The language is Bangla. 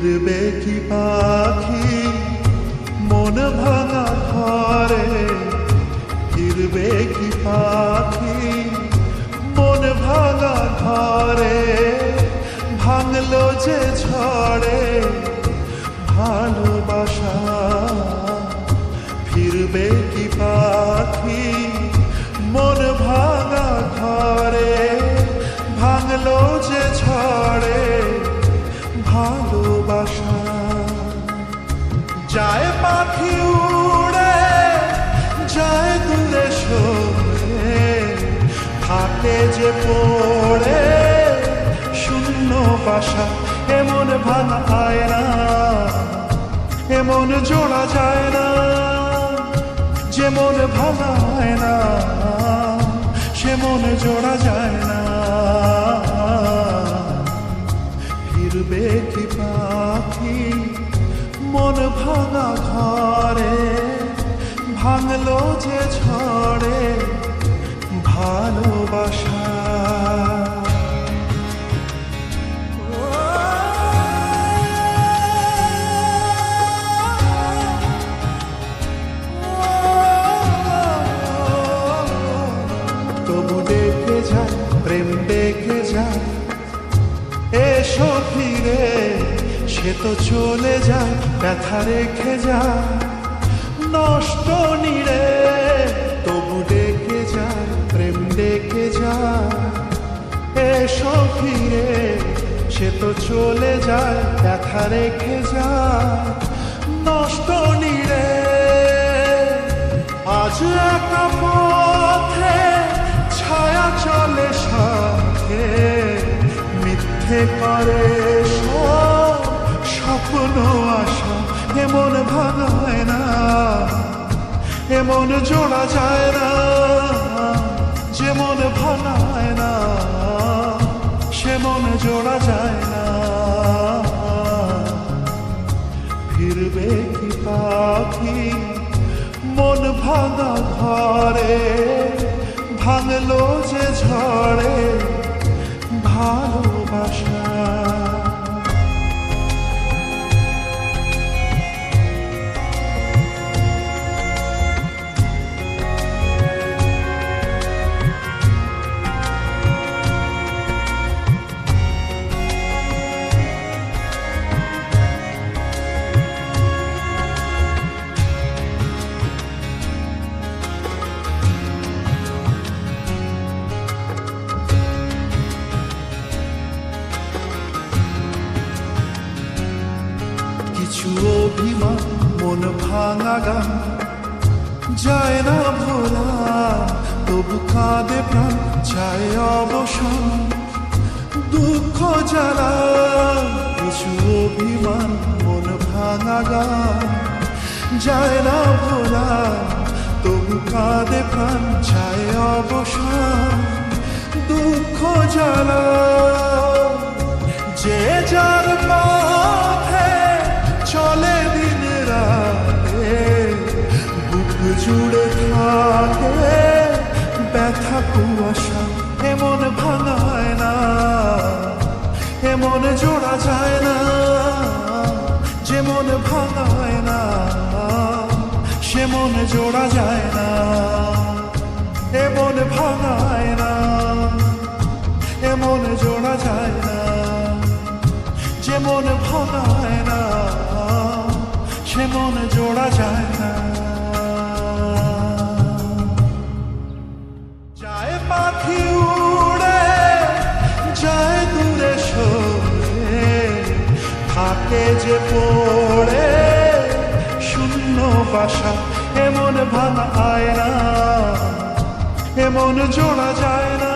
ফিরবে কি পাখি, মন ভাঙা ঘরে। ফিরবে কি পাখি, মন ভাঙা ঘরে। ভাঙলো যে ঝড়ে, ভালোবাসা। ফিরবে কি পাখি, মন ভাঙা ঘরে। ভাঙলো যে যে পড়ে শূন্য বাসা এমন ভাঙা হয় না, এমন জোড়া যায় না, যেমন ভাঙা হয় না সে মন জোড়া যায় না। ফিরবে কি পাখি মন ভাঙা ঘরে, ভাঙলো যে ঝড়ে, ভালোবাসা এসো ফিরে সে তো চলে যায়, ব্যথা রেখে যায়। নষ্ট নিরে, তবু ডেকে যায়, প্রেম ডেকে যায়। এসো ফিরে সে তো চলে যায়, ব্যথা রেখে যায়। নষ্ট নিরে, আজ মিথ্যে সব স্বপ্ন, আশা, এমন ভাঙায় না, এমন জোড়া যায় না, যেমন ভাঙায় না, সেমন জোড়া যায় না। ফিরবে কি পাখি? মন ভাঙা ঘরে, ভাঙলো যে ঝড়ে কিছু অভিমান, মন ভাঙা গান। যায় না ভোলা, তবু কাঁদে প্রাণ, চায় অবসান। দুঃখ জ্বালা, কিছু অভিমান, মন ভাঙা গান। যায় না ভোলা, তবু কাঁদে প্রাণ, চায় অবসান। জুড়ে থাকে ব্যথা কুয়াশা, এমন ভাঙায় না, এমন জোড়া যায় না, যেমন ভাঙায় না সে মন জোড়া যায় না, এমন ভাঙায় না, এমন জোড়া যায় না, যেমন ভাঙায় না সে মন জোড়া যায় না। থাকে যে পড়ে শূন্য বাসা এমন ভাঙা আয়না এমন জোড়া যায়